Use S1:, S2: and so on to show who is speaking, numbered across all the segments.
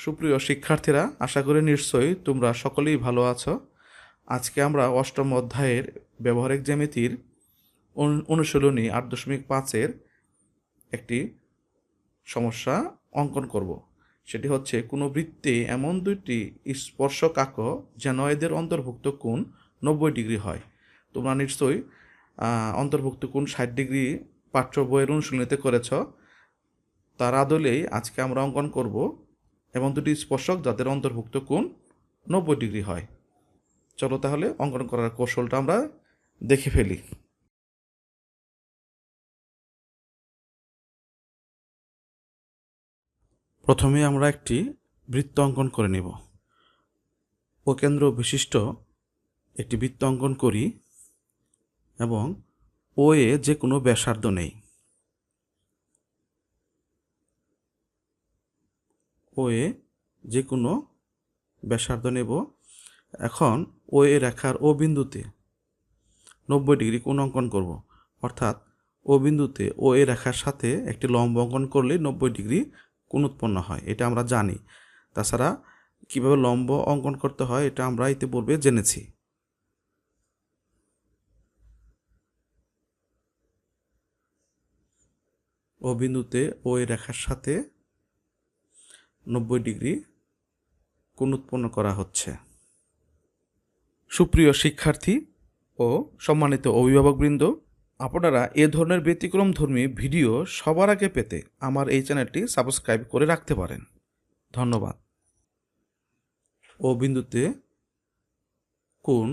S1: সুপ্রিয় শিক্ষার্থীরা, আশা করি নিশ্চয়ই তোমরা সকলেই ভালো আছো। আজকে আমরা অষ্টম অধ্যায়ের ব্যবহারিক জ্যামিতির অনু- অনুশীলনী আট দশমিক পাঁচের একটি সমস্যা অঙ্কন করব। সেটি হচ্ছে, কোনো বৃত্তে এমন দুইটি স্পর্শক আঁকো যেন এদের অন্তর্ভুক্ত কোণ নব্বই ডিগ্রি হয়। তোমরা নিশ্চয়ই অন্তর্ভুক্ত কোণ ষাট ডিগ্রি পাঠ্য বইয়ের অনুশীলনীতে করেছ। তার আদলেই আজকে আমরা অঙ্কন করব এবং দুটি স্পর্শক যাদের অন্তর্ভুক্ত কোণ নব্বই ডিগ্রি হয়। চলো তাহলে অঙ্কন করার কৌশলটা আমরা দেখে ফেলি। প্রথমে আমরা একটি বৃত্ত অঙ্কন করে নেব। উপকেন্দ্র বিশিষ্ট একটি বৃত্ত অঙ্কন করি এবং ও এ যে কোনো ব্যাসার্ধ নেই। ও এ যে কোনো ব্যাসার্ধ নেব। এখন ও এ রেখার ও বিন্দুতে নব্বই ডিগ্রি কোণ অঙ্কন করব। অর্থাৎ ও বিন্দুতে ও এ রেখার সাথে একটি লম্ব অঙ্কন করলে নব্বই ডিগ্রি কোণ উৎপন্ন হয়। এটা আমরা জানি। তাছাড়া কীভাবে লম্ব অঙ্কন করতে হয় এটা আমরা ইতিপূর্বে জেনেছি। ও বিন্দুতে ও এ রেখার সাথে নব্বই ডিগ্রি কোণ উৎপন্ন করা হচ্ছে। সুপ্রিয় শিক্ষার্থী ও সম্মানিত অভিভাবকবৃন্দ, আপনারা এ ধরনের ব্যতিক্রম ধর্মী ভিডিও সবার আগে পেতে আমার এই চ্যানেলটি সাবস্ক্রাইব করে রাখতে পারেন। ধন্যবাদ। ও বিন্দুতে কোন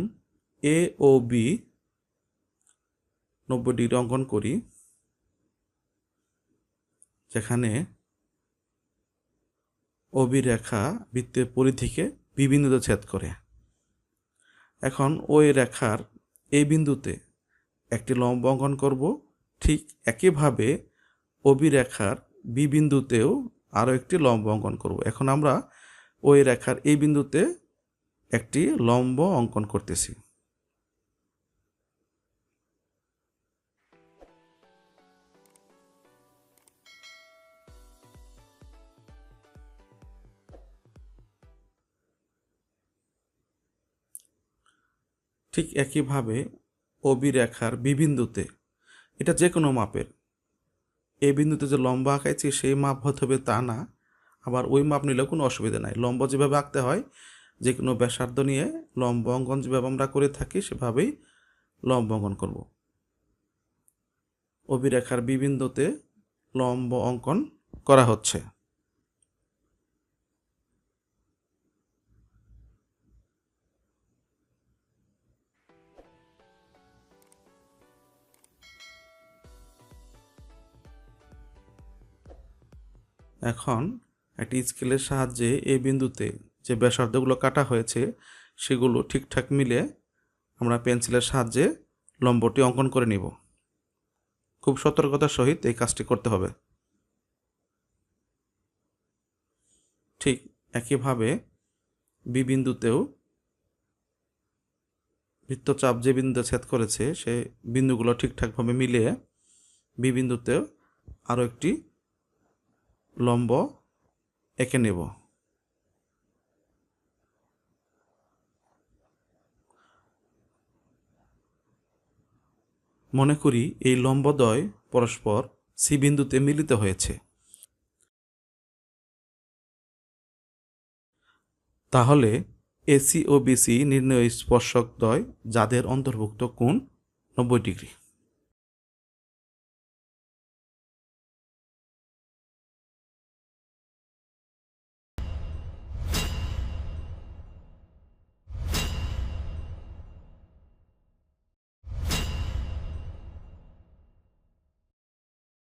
S1: এ ও বি নব্বই ডিগ্রি অঙ্কন করি, যেখানে অবি রেখা বৃত্তের পরিধিকে বি বিন্দুতে ছেদ করে। এখন ওই রেখার এই বিন্দুতে একটি লম্ব অঙ্কন করব। ঠিক একইভাবে অবি রেখার বি বিন্দুতেও আরও একটি লম্ব অঙ্কন করব। এখন আমরা ওই রেখার এই বিন্দুতে একটি লম্ব অঙ্কন করতেছি। ঠিক একইভাবে অবি রেখার বিবিন্দুতে, এটা যে কোনো মাপের। এই বিন্দুতে যে লম্বা আঁকাইছি সেই মাপ হতে হবে তা না। আবার ওই মাপ নিলেও কোনো অসুবিধা নাই। লম্ব যেভাবে আঁকতে হয় যে কোনো ব্যাসার্ধ নিয়ে লম্ব অঙ্কন যেভাবে আমরা করে থাকি, সেভাবেই লম্ব অঙ্কন করব। অবিরেখার বিবিন্দুতে লম্ব অঙ্কন করা হচ্ছে। এখন একটি স্কেলের সাহায্যে এই বিন্দুতে যে ব্যাসার্ধগুলো কাটা হয়েছে, সেগুলো ঠিকঠাক মিলে আমরা পেন্সিলের সাহায্যে লম্বটি অঙ্কন করে নিব। খুব সতর্কতার সহিত এই কাজটি করতে হবে। ঠিক একইভাবে বি বিন্দুতেও বৃত্তচাপ যে বিন্দুতে ছেদ করেছে, সে বিন্দুগুলো ঠিকঠাকভাবে মিলিয়ে বি বিন্দুতেও আরও একটি লম্ব এঁকে নেব। মনে করি এই লম্বদ্বয় পরস্পর সি বিন্দুতে মিলিত হয়েছে। তাহলে এসি ও বিসি নির্ণয় স্পর্শক দ্বয় যাদের অন্তর্ভুক্ত কোণ নব্বই ডিগ্রি।